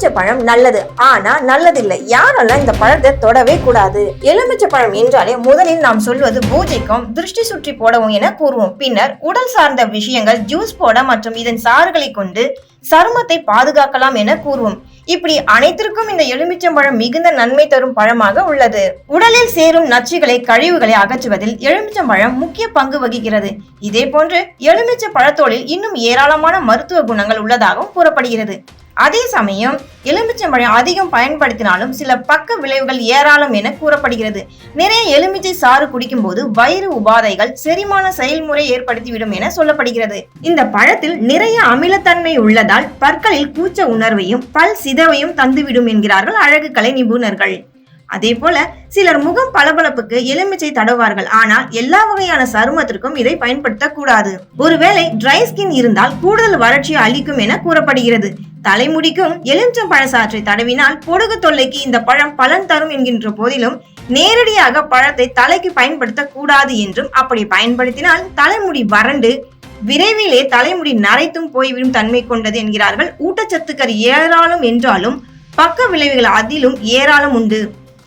எலுமிச்சை பழம் நல்லது. ஆனா நல்லதில்லை. யாரெல்லாம் இந்த பழத்தை தொடவே கூடாது. எலுமிச்சை பழம் என்றாலே முதலில் நாம் சொல்வது பூஜைக்கும் திருஷ்டி சுற்றி போடவும் என கூறுவோம். பின்னர் உடல் சார்ந்த விஷயங்கள் ஜூஸ் போட மற்றும் இதன் சாறுகளை கொண்டு சருமத்தை பாதுகாக்கலாம் என கூறுவோம். இப்படி அனைத்திற்கும் இந்த எலுமிச்சம்பழம் மிகுந்த நன்மை தரும் பழமாக உள்ளது. உடலில் சேரும் நச்சுகளை கழிவுகளை அகற்றுவதில் எலுமிச்சம்பழம் முக்கிய பங்கு வகிக்கிறது. இதே போன்று எலுமிச்சை பழத்தோலில் இன்னும் ஏராளமான மருத்துவ குணங்கள் உள்ளதாகவும் கூறப்படுகிறது. அதே சமயம் எலுமிச்சம்பழம் அதிகம் பயன்படுத்தினாலும் சில பக்க விளைவுகள் ஏராளம் என கூறப்படுகிறது. நிறைய எலுமிச்சை சாறு குடிக்கும்போது வயிறு உபாதைகள் செரிமான செயல்முறை ஏற்படுத்திவிடும் என சொல்லப்படுகிறது. இந்த பழத்தில் நிறைய அமிலத்தன்மை உள்ளதால் பற்களில் கூச்ச உணர்வையும் பல் சிதவையும் தந்துவிடும் என்கிறார்கள் அழகு கலை நிபுணர்கள். அதே போல சிலர் முகம் பளபளப்புக்கு எலுமிச்சை தடவார்கள் ஆனால் எல்லா வகையான சருமத்திற்கும் இதை பயன்படுத்தக்கூடாது. ஒருவேளை ட்ரை ஸ்கின் இருந்தால் கூடுதல் வறட்சியை அளிக்கும் என கூறப்படுகிறது. தலைமுடிக்கும் எலுமிச்சம் பழசாற்றை தடவினால் பொடுகு தொல்லைக்கு இந்த பழம் பலன் தரும் என்கின்ற போதிலும் நேரடியாக பழத்தை தலைக்கு பயன்படுத்த கூடாது என்றும் அப்படி பயன்படுத்தினால் தலைமுடி வறண்டு விரைவிலே தலைமுடி நரைத்தும் போய்விடும் தன்மை கொண்டது என்கிறார்கள். ஊட்டச்சத்துக்கள் ஏராளம் என்றாலும் பக்க விளைவுகள் அதிலும் ஏராளம் உண்டு.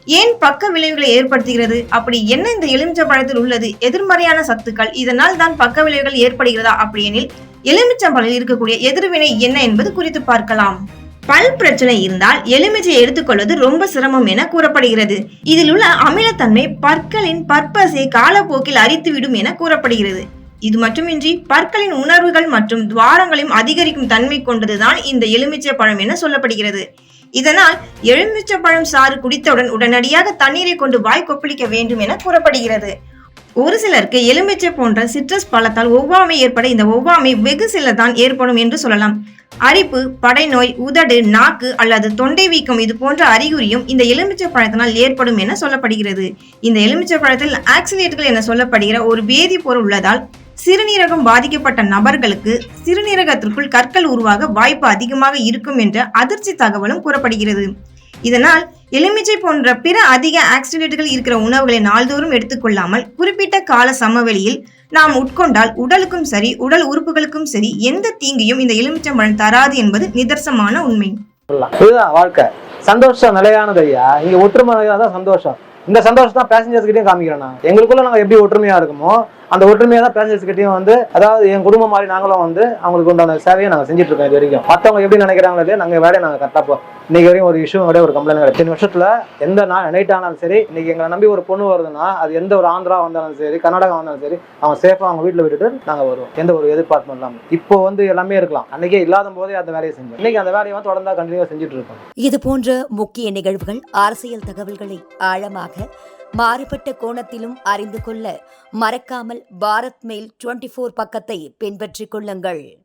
ஏன் பக்க விளைவுகளை ஏற்படுத்துகிறது? அப்படி என்ன இந்த எலுமிச்சை பழத்தில் உள்ளது? எதிர்மறையான சத்துக்கள் இதனால் தான் பக்க விளைவுகள் ஏற்படுகிறதா? அப்படியெனில் எலுமிச்சம்பழத்தில் இருக்கக்கூடிய எதிர்வினை என்ன என்பது குறித்து பார்க்கலாம். பல் பிரச்சனை இருந்தால் எலுமிச்சை எடுத்துக்கொள்வது ரொம்ப சிரமம் என கூறப்படுகிறது. இதில் உள்ள அமிலத்தன்மை பற்களின் பற்பசை காலப்போக்கில் அரித்துவிடும் என கூறப்படுகிறது. இது மட்டுமின்றி பற்களின் உணர்வுகள் மற்றும் துவாரங்களையும் அதிகரிக்கும் தன்மை கொண்டதுதான் இந்த எலுமிச்சை பழம் என சொல்லப்படுகிறது. இதனால் எலுமிச்சப்பழம் சாறு குடித்தவுடன் உடனடியாக தண்ணீரை கொண்டு வாய் கொப்பளிக்க வேண்டும் என கூறப்படுகிறது. ஒரு சிலருக்கு எலுமிச்சை போன்ற சிட்ரஸ் பழத்தால் ஒவ்வாமை ஏற்பட இந்த ஒவ்வாமை வெகு சிலதான் ஏற்படும் என்று சொல்லலாம். அரிப்பு படைநோய் உதடு நாக்கு அல்லது தொண்டை வீக்கம் இது போன்ற அறிகுறியும் இந்த எலுமிச்சை பழத்தினால் ஏற்படும் என சொல்லப்படுகிறது. இந்த எலுமிச்சை பழத்தில் ஆக்சிலேட்டுகள் என சொல்லப்படுகிற ஒரு வேதிப்பொருள் உள்ளதால் சிறுநீரகம் பாதிக்கப்பட்ட நபர்களுக்கு சிறுநீரகத்திற்குள் கற்கள் உருவாக வாய்ப்பு அதிகமாக இருக்கும் என்ற அதிர்ச்சி தகவலும் கூறப்படுகிறது. இதனால் எலுமிச்சை போன்ற பிற அதிக ஆக்சிடேட்டுகள் இருக்கிற உணவுகளை நாள்தோறும் எடுத்துக்கொள்ளாமல் குறிப்பிட்ட கால சமவெளியில் நாம் உட்கொண்டால் உடலுக்கும் சரி உடல் உறுப்புகளுக்கும் சரி எந்த தீங்கையும் இந்த எலுமிச்சம்பழம் தராது என்பது நிதர்சனமான உண்மை. இதுதான் வாழ்க்கை. சந்தோஷம் நிலையானது ஐயா. இங்க ஒற்றுமை தான் சந்தோஷம். இந்த சந்தோஷம் தான் பேசஞ்சர்ஸ் கிட்டயும் காமிக்கிறேன் நான் எங்களுக்குள்ள நாங்க எப்படி ஒற்றுமையா இருக்குமோ அந்த ஒற்றுமையா தான் பேசஞ்சர்ஸ் கிட்டயும் வந்து அதாவது என் குடும்பம் மாதிரி நாங்களும் வந்து அவங்களுக்கு உண்டான சேவையை நாங்க செஞ்சுட்டு இருக்கோம் இது வரைக்கும். மத்தவங்க எப்படி நினைக்கிறாங்களோ நாங்க வேலையை நாங்க கரெக்டா போ இன்னைக்கு வரையும் ஒரு இஷ்யூ விட ஒரு கம்ப்ளைண்ட் கிடையாது. இத்தனை வருஷத்துல எந்த நாள் நைட் ஆனாலும் சரி இன்னைக்கு எங்களை நம்பி ஒரு பொண்ணு வருதுன்னா அது எந்த ஒரு ஆந்திரா வந்தாலும் சரி கர்நாடகா வந்தாலும் சரி அவங்க சேஃபா அவங்க வீட்டுல விட்டுட்டு நாங்க வருவோம். எந்த ஒரு எதிர்பார்ப்பும் இல்லாம. இப்போ வந்து எல்லாமே இருக்கலாம். அன்னைக்கே இல்லாத போதே அந்த வேலையை செஞ்சோம். இன்னைக்கு அந்த வேலையை வந்து தொடர்ந்தா கண்டினியூவா செஞ்சுட்டு இருக்கோம் இது போன்ற முக்கிய நிகழ்வுகள் அரசியல் தகவல்களை ஆழமாக மாறுபட்ட கோணத்திலும் அறிந்து கொள்ள மறக்காமல் பாரத் மெயில் டுவெண்ட்டி ஃபோர் பக்கத்தை பின்பற்றிக் கொள்ளுங்கள்.